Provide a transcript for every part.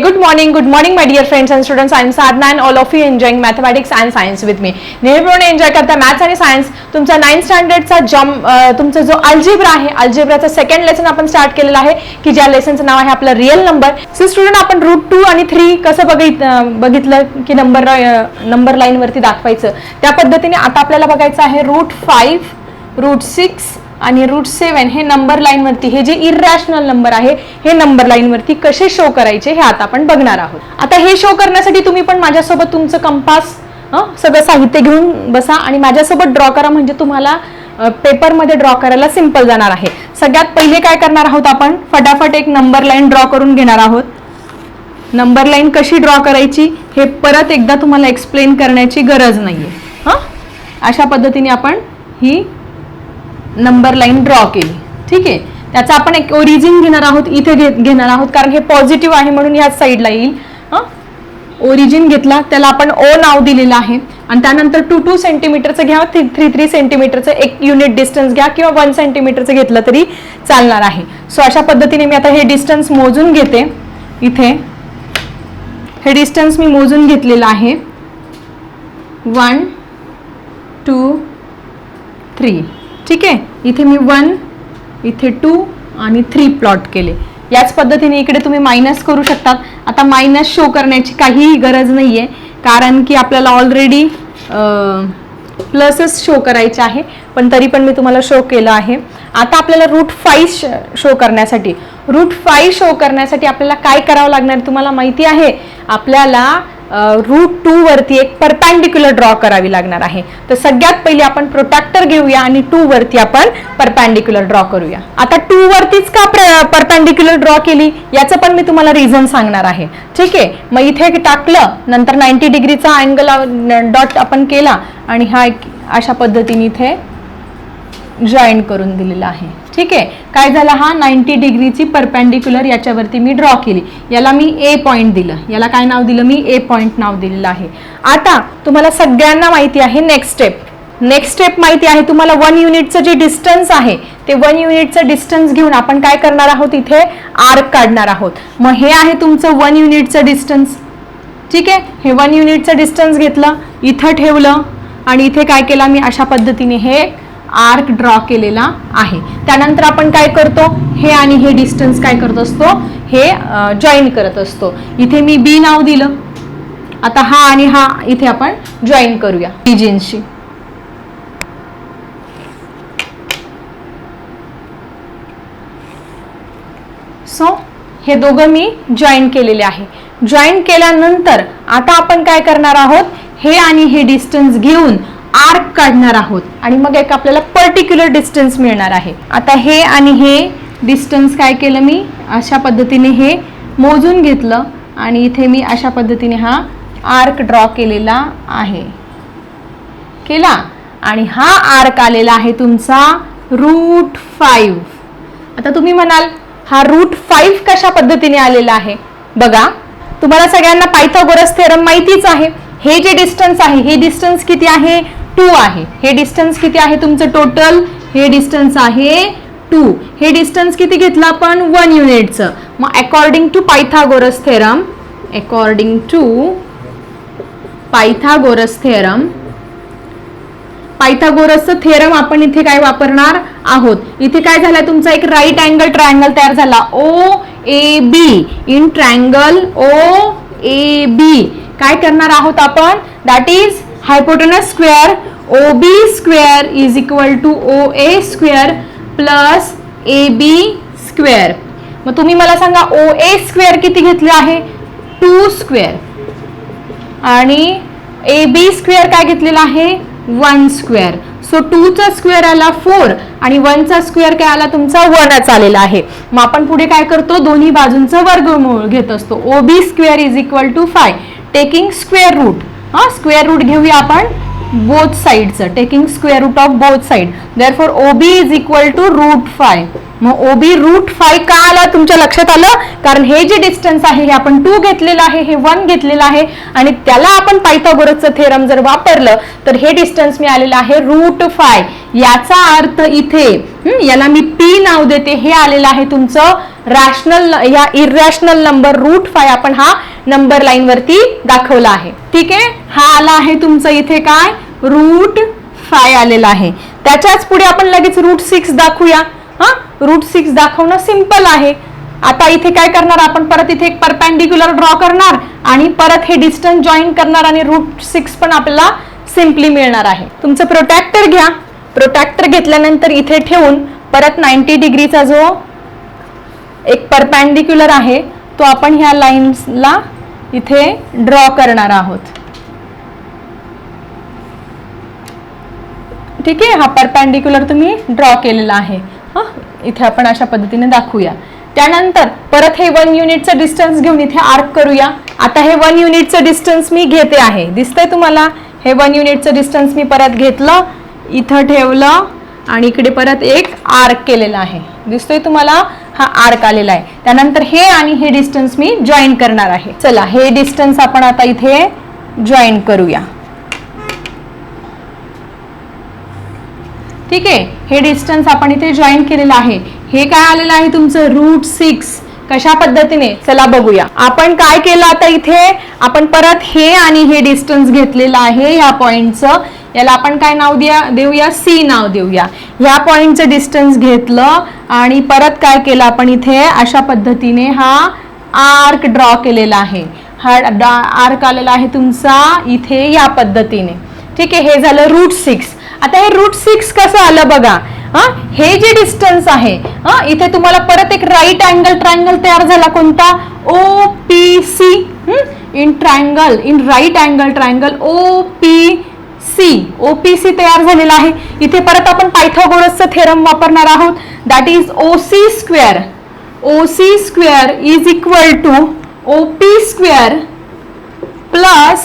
good morning, good morning, my dear friends and students. I am Sadhna and all of you enjoying mathematics and science with me. नेहमीप्रमाणे enjoy करता maths आणि science तुमचा ninth स्टँडर्डचा जम तुमचा जो algebra आहे अल्जेब्राचा सेकंड लेसन आपण स्टार्ट केलेला आहे की ज्या लेसनचं नाव आहे आपलं रिअल नंबर सो स्टुडंट आपण रूट टू आणि थ्री कसं बघित बघितलं की नंबर नंबर लाईनवरती दाखवायचं त्या पद्धतीने आता आपल्याला बघायचं आहे रूट फाईव्ह रूट सिक्स आणि रूट सेवन हे नंबर लाईन वरती हे जे इरॅशनल नंबर आहे हे नंबर लाईन वरती कसे शो करायचे हे आता आपण बघणार आहोत. आता हे शो करण्यासाठी तुम्ही पण माझ्यासोबत तुमचं कंपास हं, सगळं साहित्य घेऊन बसा आणि माझ्यासोबत ड्रॉ करा म्हणजे तुम्हाला पेपरमध्ये ड्रॉ करायला सिंपल जाणार आहे. सगळ्यात पहिले काय करणार आहोत आपण? फटाफट एक नंबर लाईन ड्रॉ करून घेणार आहोत. नंबर लाईन कशी ड्रॉ करायची हे परत एकदा तुम्हाला एक्सप्लेन करण्याची गरज नाही आहे हां? अशा पद्धतीने आपण ही नंबर लाईन ड्रॉ केली. ठीक आहे? त्याचा आपण एक ओरिजिन घेणार आहोत इथे घेणार आहोत कारण हे पॉझिटिव्ह आहे म्हणून ह्याच साईडला येईल. हां? ओरिजिन घेतला त्याला आपण ओ नाव दिलेलं आहे. आणि त्यानंतर टू टू सेंटीमीटरचं घ्या थ्री थ्री थ्री सेंटीमीटरचं एक युनिट डिस्टन्स घ्या किंवा वन सेंटीमीटरचं घेतलं तरी चालणार आहे. सो अशा पद्धतीने मी आता हे डिस्टन्स मोजून घेते. इथे. हे डिस्टन्स मी मोजून घेतलेलं आहे. वन टू थ्री ठीक आहे? इथे मी वन इथे टू आणि थ्री प्लॉट केले. याच पद्धतीने इकडे तुम्ही मायनस करू शकतात आता मायनस शो करण्याची काहीही गरज नाही आहे कारण की आपल्याला ऑलरेडी प्लसच शो करायचे आहे पण तरी पण मी तुम्हाला शो केलं आहे. आता आपल्याला रूट फाईव्ह शो करण्यासाठी. रूट फाईव्ह शो करण्यासाठी आपल्याला काय करावं लागणार तुम्हाला माहिती आहे? आपल्याला रूट टू वरती एक परपॅन्डिक्युलर ड्रॉ करावी लागणार आहे. तर सगळ्यात पहिले आपण प्रोटॅक्टर घेऊया आणि टू वरती आपण परपॅन्डिक्युलर ड्रॉ करूया. आता टू वरतीच का परपॅन्डिक्युलर ड्रॉ केली? याचं पण मी तुम्हाला रिझन सांगणार आहे. ठीक आहे? मग इथे टाकलं नंतर नाईन्टी डिग्रीचा अँगल डॉट आपण केला आणि हा एक अशा पद्धतीने इथे जॉईन करून दिलेला आहे. ठीक आहे? काय झालं? हा नाईन्टी डिग्रीची परपॅन्डिक्युलर याच्यावरती मी ड्रॉ केली. याला मी ए पॉईंट दिलं. याला काय नाव दिलं? मी ए पॉईंट नाव दिलेलं आहे. आता तुम्हाला सगळ्यांना माहिती आहे नेक्स्ट स्टेप. नेक्स्ट स्टेप माहिती आहे तुम्हाला वन युनिटचं जे डिस्टन्स आहे ते वन युनिटचं डिस्टन्स घेऊन आपण काय करणार आहोत इथे? आर्क काढणार आहोत. मग हे आहे तुमचं वन युनिटचं डिस्टन्स. ठीक आहे? हे वन युनिटचं डिस्टन्स घेतलं इथं ठेवलं आणि इथे काय केलं? मी अशा पद्धतीने हे आर्क ड्रॉ केलेला आहे. त्यानंतर आपण काय करतो? हे आणि हे डिस्टन्स काय करत असतो? हे जॉईन करत असतो. इथे मी बी नाव दिलं. आता हा आणि हा इथे आपण जॉईन करूया. रिजिनशी सो हे दोघं मी जॉईन केलेले आहे. जॉईन केल्यानंतर आता आपण काय करणार आहोत? हे आणि हे डिस्टन्स घेऊन आर्क काढणार आहोत. आणि मग एक आपल्याला पर्टिक्युलर डिस्टन्स मिळणार आहे. आता हे आणि हे डिस्टन्स काय केलं मी? अशा पद्धतीने हे मोजून घेतलं आणि इथे मी अशा पद्धतीने हा आर्क ड्रॉ केलेला आहे. केला? आणि हा आर्क आलेला आहे तुमचा रूट फाईव्ह आता तुम्ही म्हणाल हा रूट फाईव्ह कशा पद्धतीने आलेला आहे? बघा तुम्हाला सगळ्यांना पायथागोरस थेरम माहितीच आहे. हे जे डिस्टन्स आहे हे डिस्टन्स किती आहे? टू आहे. हे डिस्टन्स किती आहे तुमचं टोटल हे डिस्टन्स आहे टू हे डिस्टन्स किती घेतलं आपण? वन युनिटचं मग according to Pythagoras theorem according to Pythagoras theorem पायथागोरसचं theorem आपण इथे काय वापरणार आहोत? इथे काय झालं? तुमचा एक राईट अँगल ट्रायंगल तयार झाला. ओ A be in triangle O A B काय करणार आहोत आपण? That is hypotenuse square O B square is equal to O A square plus A B square मग तुम्ही मला सांगा ओ ए स्क्वेअर किती घेतले आहे? टू स्क्वेअर आणि ए बी स्क्वेअर काय घेतलेला आहे? वन स्क्वेअर सो टूचा स्क्वेअर आला फोर आणि वनचा स्क्वेअर काय आला तुमचा? वनच आलेला आहे. मग आपण पुढे काय करतो? दोन्ही बाजूंचं वर्गमूळ घेत असतो. O B square is equal to five taking square root हा स्क्वेअर रूट घेऊया आपण. Both साईडचं taking square root of both side therefore O B is equal to root five मग ओबी रूट फाय का आला? तुमच्या लक्षात आलं? कारण हे जे डिस्टन्स आहे हे आपण टू घेतलेलं आहे हे वन घेतलेलं आहे. आणि त्याला आपण पायथागोरसचं थेरम जर वापरलं तर हे डिस्टन्स मी आलेलं आहे रूट फाय याचा अर्थ इथे याला मी पी नाव देते. हे आलेलं आहे तुमचं रॅशनल या इरॅशनल नंबर रूट फाय आपण हा नंबर लाईन वरती दाखवला आहे. ठीक आहे? हा आला आहे तुमचं इथे काय? रूट फाय आलेला आहे. त्याच्याच पुढे आपण लगेच रूट सिक्स दाखवूया. हा? रूट सिक्स दाखवणं सिंपल आहे. आता इथे काय करणार आपण? परत इथे एक परपॅन्डिक्युलर ड्रॉ करणार आणि परत हे डिस्टन्स जॉईन करणार आणि रूट सिक्स पण आपल्याला सिम्पली मिळणार आहे. तुमचं प्रोटॅक्टर घ्या. प्रोटॅक्टर घेतल्यानंतर इथे ठेवून परत नाईन्टी डिग्रीचा जो एक परपॅन्डिक्युलर आहे तो आपण ह्या लाईन्सला इथे ड्रॉ करणार आहोत. ठीक आहे? हा परपॅन्डिक्युलर तुम्ही ड्रॉ केलेला आहे. हा? इथे आपण अशा पद्धतीने दाखवूया. त्यानंतर परत हे वन युनिटचं डिस्टन्स घेऊन इथे आर्क करूया. आता हे वन युनिटचं डिस्टन्स मी घेते आहे. दिसतंय तुम्हाला? हे वन युनिटचं डिस्टन्स मी परत घेतलं. इथं ठेवलं. आणि इकडे परत एक आर्क केलेला आहे. दिसतोय तुम्हाला हा आर्क आलेला आहे. त्यानंतर हे आणि हे डिस्टन्स मी जॉईन करणार आहे. चला हे डिस्टन्स आपण आता इथे जॉईन करूया. ठीक आहे? हे डिस्टन्स आपण इथे जॉईन केलेलं आहे. हे काय आलेलं आहे तुमचं? रूट सिक्स कशा पद्धतीने? चला बघूया. आपण काय केलं आता इथे? आपण परत हे आणि हे डिस्टन्स घेतलेलं आहे ह्या पॉइंटचं याला आपण काय नाव द्या देऊया? सी नाव देऊया. ह्या पॉईंटचं डिस्टन्स घेतलं आणि परत काय केलं आपण इथे? अशा पद्धतीने हा आर्क ड्रॉ केलेला आहे. हा आर्क आलेला आहे तुमचा इथे या पद्धतीने. ठीक आहे हे झालं रूट सिक्स आता हे रूट सिक्स कसं आलं बघा? हा? हे जे डिस्टन्स आहे हा? इथे तुम्हाला परत एक राईट अँगल ट्रायंगल तयार झाला कोणता? O P C in triangle in right angle triangle O P C O P C तयार झालेला आहे. इथे परत आपण पायथागोरसचं थेरम वापरणार आहोत. That is O C square O C square is equal to O P square plus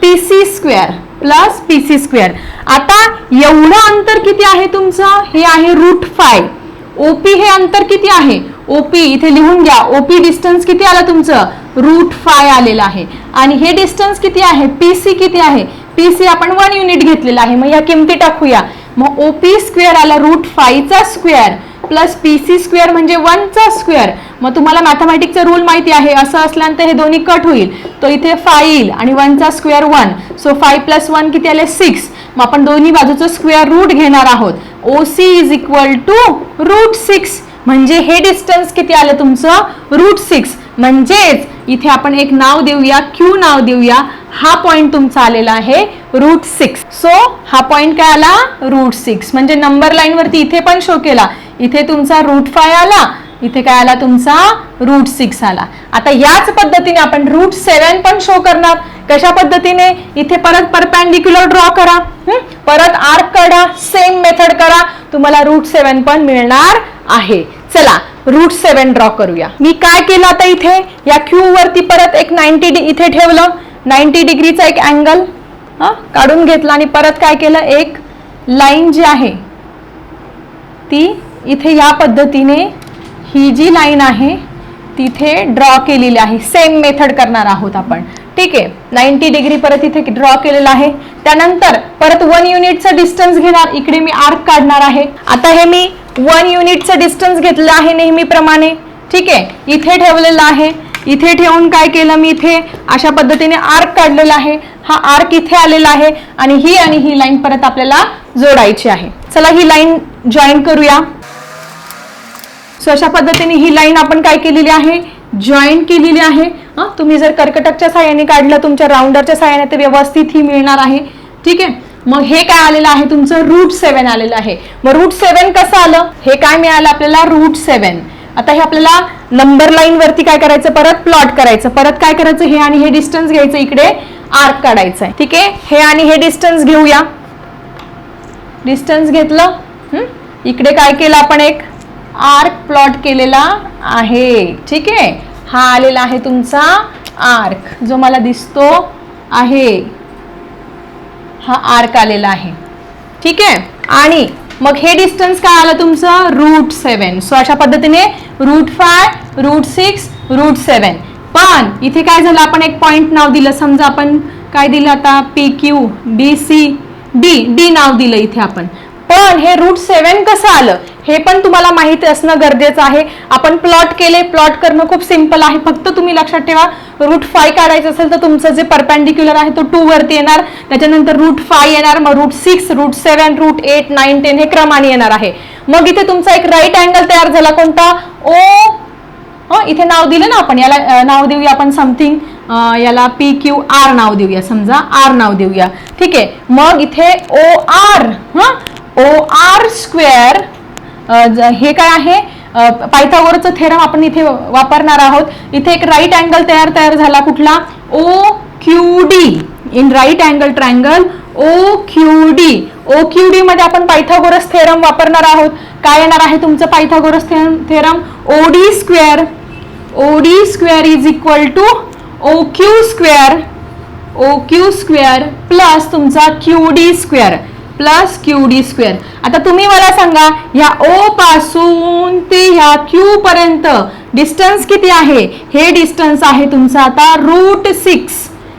P C square plus P C square आता एवढं अंतर किती आहे तुमचं? हे आहे रूट फाय ओपी हे अंतर किती आहे? ओपी इथे लिहून घ्या. ओपी डिस्टन्स किती आलं तुमचं? रूट फाय आलेलं आहे. आणि हे डिस्टन्स किती आहे? पी सी किती आहे? पी सी आपण वन युनिट घेतलेलं आहे. मग या किमती टाकूया. मग ओपी स्क्वेअर आला root फायचा square plus P C square म्हणजे वनचा स्क्वेअर मग तुम्हाला मॅथमॅटिकचा रूल माहिती आहे. असं असल्यानंतर हे दोन्ही कट होईल. तो इथे फाईल येईल आणि वनचा square one so five plus one किती आले? सिक्स मग आपण दोन्ही बाजूचं स्क्वेअर रूट घेणार आहोत. O C is equal to root six म्हणजे हे डिस्टन्स किती आलं तुमचं? रूट सिक्स म्हणजेच इथे आपण एक नाव देऊया क्यू नाव देऊया. हा पॉइंट तुमचा आलेला आहे रूट सिक्स सो हा पॉइंट काय आला? रूट सिक्स म्हणजे नंबर लाईनवरती इथे पण शो केला. इथे तुमचा रूट फाय आला. इथे काय आला? तुमचा रूट सिक्स आला. आता याच पद्धतीने आपण रूट सेवन पण शो करणार. कशा पद्धतीने? इथे परत परपॅन्डिक्युलर ड्रॉ करा. परत आर्क काढा. सेम मेथड करा. तुम्हाला रूट सेवन पण मिळणार आहे. चला रूट सेवन ड्रॉ करूया. मी काय केलं आता इथे? या क्यू वरती परत एक नाईन्टी इथे ठेवलं. नाईन्टी डिग्रीचा एक अँगल काढून घेतला आणि परत काय केलं? एक लाईन जी आहे ती इथे या पद्धतीने ही जी लाईन आहे तिथे ड्रॉ केलेली आहे. सेम मेथड करणार आहोत आपण. ठीक आहे नाईन्टी डिग्री परत इथे ड्रॉ केलेला आहे. त्यानंतर परत वन युनिटचं डिस्टन्स घेणार. इकडे मी आर्क काढणार आहे. आता हे मी वन युनिटचं डिस्टन्स घेतलं आहे नेहमीप्रमाणे. ठीक आहे इथे ठेवलेलं आहे. इथे ठेवून काय केलं मी इथे? अशा पद्धतीने आर्क काढलेला आहे. हा आर्क इथे आलेला आहे आणि ही आणि ही लाईन परत आपल्याला जोडायची आहे. चला ही लाईन जॉईन करूया. सो अशा पद्धतीने ही लाईन आपण काय केलेली आहे? जॉईन केलेली आहे. तुम्ही जर कर्कटकच्या साह्याने काढलं तुमच्या राऊंडरच्या साह्याने ते व्यवस्थित ही मिळणार आहे. ठीक आहे? मग हे काय आलेलं आहे? तुमचं रूट सेवन आलेलं आहे. मग रूट सेवन कसं आलं? हे काय मिळालं आपल्याला? रूट सेवन आता हे आपल्याला नंबर लाईन वरती काय करायचं? परत प्लॉट करायचं. परत काय करायचं? हे आणि हे डिस्टन्स घ्यायचं. इकडे आर्क काढायचं आहे ठीक आहे? हे आणि हे डिस्टन्स घेऊया. डिस्टन्स घेतलं. इकडे काय केलं आपण एक? आर्क प्लॉट केलेला आहे. ठीक आहे? हा आलेला आहे तुमचा आर्क जो मला दिसतो आहे. हा आर्क आलेला आहे. ठीक आहे? आणि मग हे डिस्टन्स काय आलं तुमचं? रूट सेवन सो अशा पद्धतीने root five root six root seven. पण इथे काय झालं आपण एक पॉईंट नाव दिलं. समजा आपण काय दिलं आता? P Q B C D D नाव दिलं इथे आपण. पण हे रूट सेवन कसं आलं? हे पण तुम्हाला माहिती असणं गरजेचं आहे. आपण प्लॉट केले प्लॉट करणं खूप सिंपल आहे. फक्त तुम्ही लक्षात ठेवा रूट फाय काढायचं असेल तर तुमचं जे परपॅन्डिक्युलर आहे तो टू वरती येणार. त्याच्यानंतर रूट फाय येणार. मग root six root seven root eight nine ten हे क्रमाने येणार आहे. मग इथे तुमचा एक राईट अँगल तयार झाला कोणता? ओ इथे नाव दिलं ना आपण याला नाव देऊया आपण समथिंग याला पी क्यू आर नाव देऊया समजा आर नाव देऊया. ठीक आहे मग इथे O R O R square हे काय आहे? पायथागोरचं थेरम आपण इथे वापरणार आहोत. इथे एक राईट अँगल तयार तयार झाला कुठला? O Q D in right angle triangle O Q D O Q मध्ये आपण पायथागोरस थेरम वापरणार आहोत. काय येणार आहे तुमचं Pythagoras theorem? O D square. O D square is equal to O Q square. O Q square plus तुमचा Q D square. Plus Q D square. आता तुम्ही मला सांगा ह्या ओ पासून ते ह्या क्यू पर्यंत डिस्टन्स किती आहे? हे डिस्टन्स आहे तुमचं आता रूट सिक्स.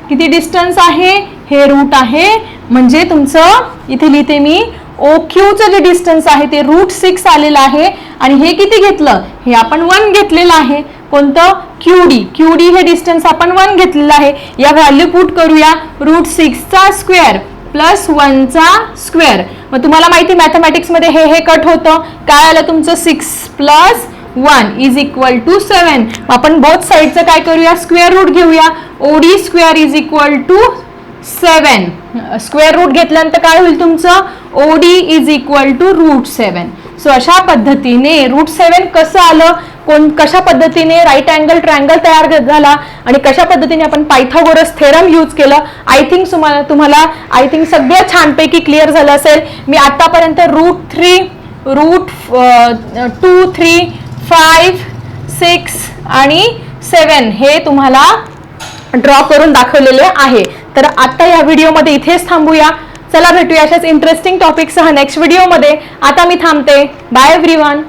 किती डिस्टन्स आहे? हे रूट आहे. म्हणजे तुमचं इथे लिहिते मी ओ क्यूचं जे डिस्टन्स आहे ते रूट सिक्स आलेलं आहे. आणि हे किती घेतलं? हे आपण वन घेतलेलं आहे. कोणतं? क्यू डी क्यू डी हे डिस्टन्स आपण वन घेतलेलं आहे. या व्हॅल्यू पुट करूया. रूट सिक्सचा स्क्वेअर प्लस वनचा स्क्वेअर मग तुम्हाला माहिती मॅथमॅटिक्समध्ये हे हे कट होतं. काय आलं तुमचं? Six plus one is equal to seven आपण बोथ साईडचं काय करूया? स्क्वेअर रूट घेऊया. OD square is equal to seven. Square root घेतल्यानंतर काय होईल तुमचं? OD is equal to root seven so अशा पद्धतीने रूट सेवन कसं आलं? कोण कशा पद्धतीने राईट अँगल ट्रायंगल तयार झाला? आणि कशा पद्धतीने आपण पायथागोरस थेरम यूज केलं? आय थिंक तुम्हाला तुम्हाला आय थिंक सगळं छानपैकी क्लिअर झालं असेल. मी आतापर्यंत root three root two three five six आणि सेवन हे तुम्हाला ड्रॉ करून दाखवलेले आहे. तर आता या व्हिडिओमध्ये इथेच थांबूया. चला भेटूया अशाच इंटरेस्टिंग टॉपिकसह नेक्स्ट व्हिडिओमध्ये आता मी थांबते. Bye everyone